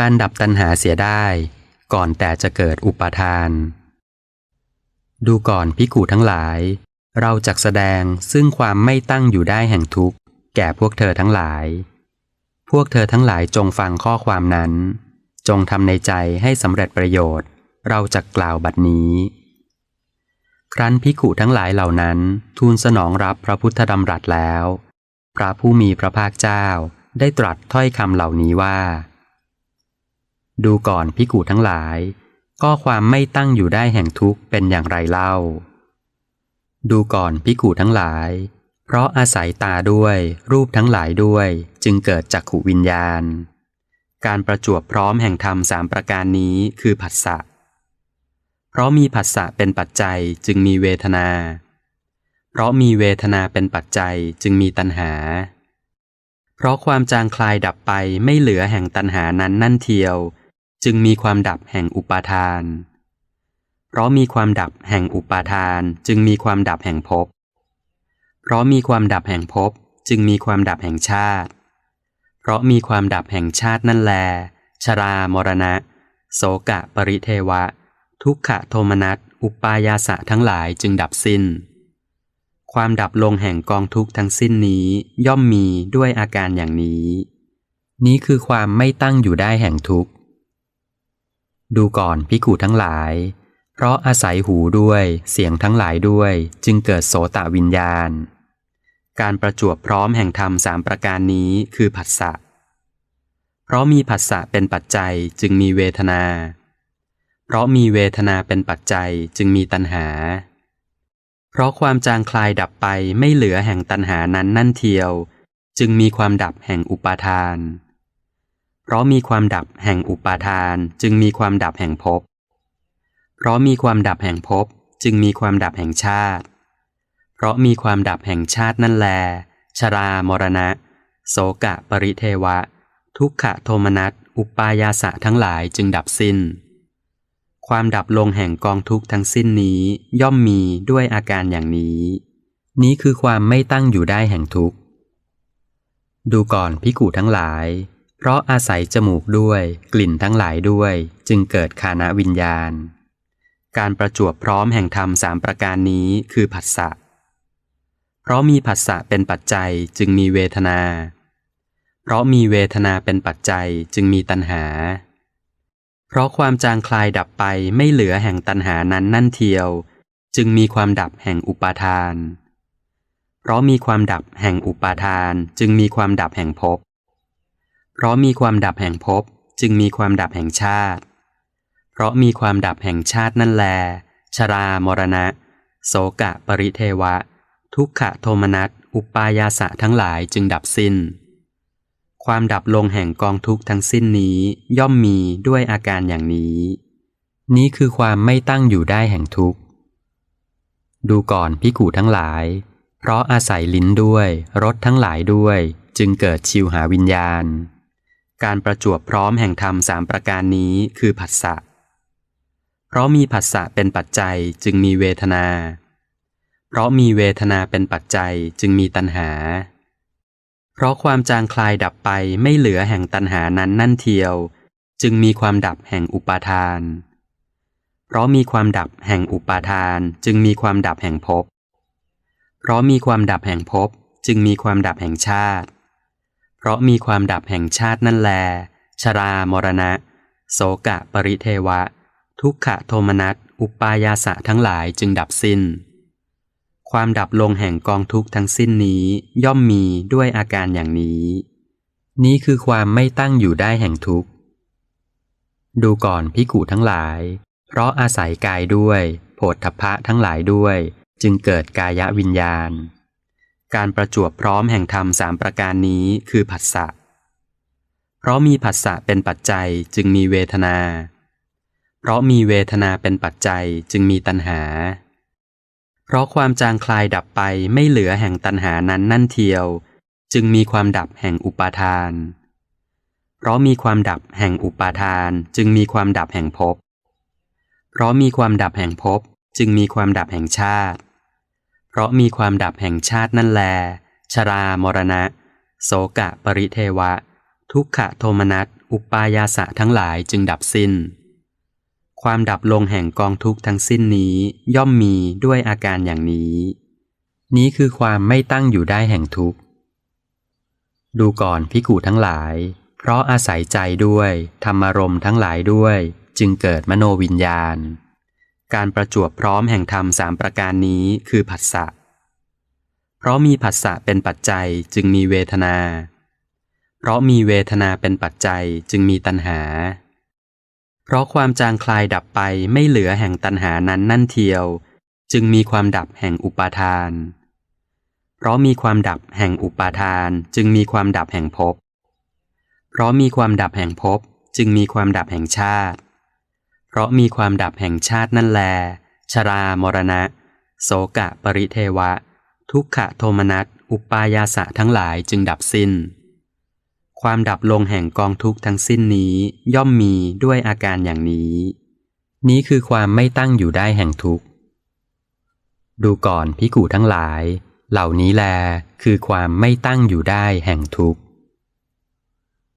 การดับตัณหาเสียได้ ก่อนแต่จะเกิดอุปาทาน ดูก่อนพิกูทั้งหลาย เราจักแสดงซึ่งความไม่ตั้งอยู่ได้แห่งทุกข์ แก่พวกเธอทั้งหลาย พวกเธอทั้งหลายจงฟังข้อความนั้น จงทำในใจให้สำเร็จประโยชน์ เราจะกล่าวบัดนี้ ครั้นพิกุทั้งหลายเหล่านั้น ทูลสนองรับพระพุทธดำรัสแล้ว พระผู้มีพระภาคเจ้าได้ตรัสถ้อยคำเหล่านี้ว่า ดูก่อนพิกุทั้งหลาย ก็ความไม่ตั้งอยู่ได้แห่งทุกข์เป็นอย่างไรเล่า ดูก่อนพิกุทั้งหลาย เพราะอาศัยตาด้วยรูปทั้งหลายด้วย จึงเกิดจักขุวิญญาณ การประจวบพร้อมแห่งธรรมสามประการนี้คือผัสสะ เพราะมีผัสสะเป็นปัจจัยจึงมีเวทนา เพราะมีเวทนาเป็นปัจจัยจึงมีตัณหาเพราะความจางคลายดับไปไม่เหลือแห่งตัณหานั้นนั่นเทียว จึงมีความดับแห่งอุปาทาน เพราะมีความดับแห่งอุปาทาน จึงมีความดับแห่งภพ เพราะมีความดับแห่งภพจึงมีความดับแห่งชาติ เพราะมีความดับแห่งชาตินั่นแล ชรามรณะ โสกะปริเทวะ ทุกขโทมนัส อุปายาสะทั้งหลายจึงดับสิ้น ความดับลงแห่งกองทุกทั้งสิ้นนี้ย่อมมีด้วยอาการอย่างนี้ นี้คือความไม่ตั้งอยู่ได้แห่งทุกข์ ดูก่อนพิกูทั้งหลาย เพราะอาศัยหูด้วยเสียงทั้งหลายด้วย จึงเกิดโสตวิญญาณ การประจวบพร้อมแห่งธรรมสามประการนี้คือผัสสะเพราะมีผัสสะเป็นปัจจัยจึงมีเวทนา เพราะมีเวทนาเป็นปัจจัยจึงมีตัณหา เพราะความจางคลายดับไปไม่เหลือแห่งตัณหานั้นนั่นเทียว จึงมีความดับแห่งอุปาทาน เพราะมีความดับแห่งอุปาทานจึงมีความดับแห่งภพ เพราะมีความดับแห่งภพจึงมีความดับแห่งชาติ เพราะมีความดับแห่งชาตินั่นแล ชรามรณะ โสกะปริเทวะ ทุกขะโทมนัสอุปายาสะทั้งหลายจึงดับสิ้น ความดับลงแห่งกองทุกข์ทั้งสิ้นนี้ย่อมมีด้วยอาการอย่างนี้ นี้คือความไม่ตั้งอยู่ได้แห่งทุกข์ ดูก่อนพิกูทั้งหลาย เพราะอาศัยจมูกด้วย กลิ่นทั้งหลายด้วย จึงเกิดคานะวิญญาณ การประจวบพร้อมแห่งธรรมสามประการนี้คือผัสสะเพราะมีผัสสะเป็นปัจจัยจึงมีเวทนา เพราะมีเวทนาเป็นปัจจัยจึงมีตัณหา เพราะความจางคลายดับไปไม่เหลือแห่งตัณหานั้นนั่นเทียว จึงมีความดับแห่งอุปาทาน เพราะมีความดับแห่งอุปาทานจึงมีความดับแห่งภพ เพราะมีความดับแห่งภพจึงมีความดับแห่งชาติ เพราะมีความดับแห่งชาตินั่นแล ชรามรณะ โสกะปริเทวะ ทุกขะโทมนัส อุปายาสะทั้งหลายจึงดับสิ้น ความดับลงแห่งกองทุกทั้งสิ้นนี้ย่อมมีด้วยอาการอย่างนี้ นี้คือความไม่ตั้งอยู่ได้แห่งทุกข์ ดูก่อนพิกูทั้งหลาย เพราะอาศัยลิ้นด้วยรสทั้งหลายด้วย จึงเกิดชิวหาวิญญาณ การประจวบพร้อมแห่งธรรมสามประการนี้คือผัสสะ เพราะมีผัสสะเป็นปัจจัยจึงมีเวทนา เพราะมีเวทนาเป็นปัจจัยจึงมีตัณหา เพราะความจางคลายดับไปไม่เหลือแห่งตัณหานั้นนั่นเทียว จึงมีความดับแห่งอุปาทาน เพราะมีความดับแห่งอุปาทานจึงมีความดับแห่งภพ เพราะมีความดับแห่งภพจึงมีความดับแห่งชาติ เพราะมีความดับแห่งชาตินั่นแล ชรามรณะ โสกะปริเทวะ ทุกขะโทมนัส อุปายาสะทั้งหลายจึงดับสิ้น ความดับลงแห่งกองทุกข์ทั้งสิ้นนี้ย่อมมีด้วยอาการอย่างนี้ นี้คือความไม่ตั้งอยู่ได้แห่งทุกข์ ดูก่อนพิกูทั้งหลาย เพราะอาศัยกายด้วยโผฏฐพะทั้งหลายด้วย จึงเกิดกายวิญญาณ การประจวบพร้อมแห่งธรรมสามประการนี้คือผัสสะ เพราะมีผัสสะเป็นปัจจัยจึงมีเวทนา เพราะมีเวทนาเป็นปัจจัยจึงมีตัณหา เพราะความจางคลายดับไปไม่เหลือแห่งตัณหานั้นนั่นเทียว จึงมีความดับแห่งอุปาทาน เพราะมีความดับแห่งอุปาทานจึงมีความดับแห่งภพ เพราะมีความดับแห่งภพจึงมีความดับแห่งชาติ เพราะมีความดับแห่งชาตินั่นแล ชรามรณะ โสกะปริเทวะ ทุกขโทมนัส อุปายาสะทั้งหลายจึงดับสิ้น ความดับลงแห่งกองทุกทั้งสิ้นนี้ย่อมมีด้วยอาการอย่างนี้ นี้คือความไม่ตั้งอยู่ได้แห่งทุกข์ ดูก่อนพิกูทั้งหลาย เพราะอาศัยใจด้วย ธรรมารมทั้งหลายด้วย จึงเกิดมโนวิญญาณ การประจวบพร้อมแห่งธรรมสามประการนี้คือผัสสะ เพราะมีผัสสะเป็นปัจจัยจึงมีเวทนา เพราะมีเวทนาเป็นปัจจัยจึงมีตัณหา เพราะความจางคลายดับไปไม่เหลือแห่งตัณหานั้นนั่นเทียว จึงมีความดับแห่งอุปาทาน เพราะมีความดับแห่งอุปาทานจึงมีความดับแห่งภพ เพราะมีความดับแห่งภพจึงมีความดับแห่งชาติ เพราะมีความดับแห่งชาตินั่นแล ชรามรณะ โสกะปริเทวะ ทุกขโทมนัส อุปายาสะทั้งหลายจึงดับสิ้น ความดับลงแห่งกองทุกทั้งสิ้นนี้ย่อมมีด้วยอาการอย่างนี้ นี้คือความไม่ตั้งอยู่ได้แห่งทุกข์ดูก่อนพิกูทั้งหลาย เหล่านี้แลคือความไม่ตั้งอยู่ได้แห่งทุกข์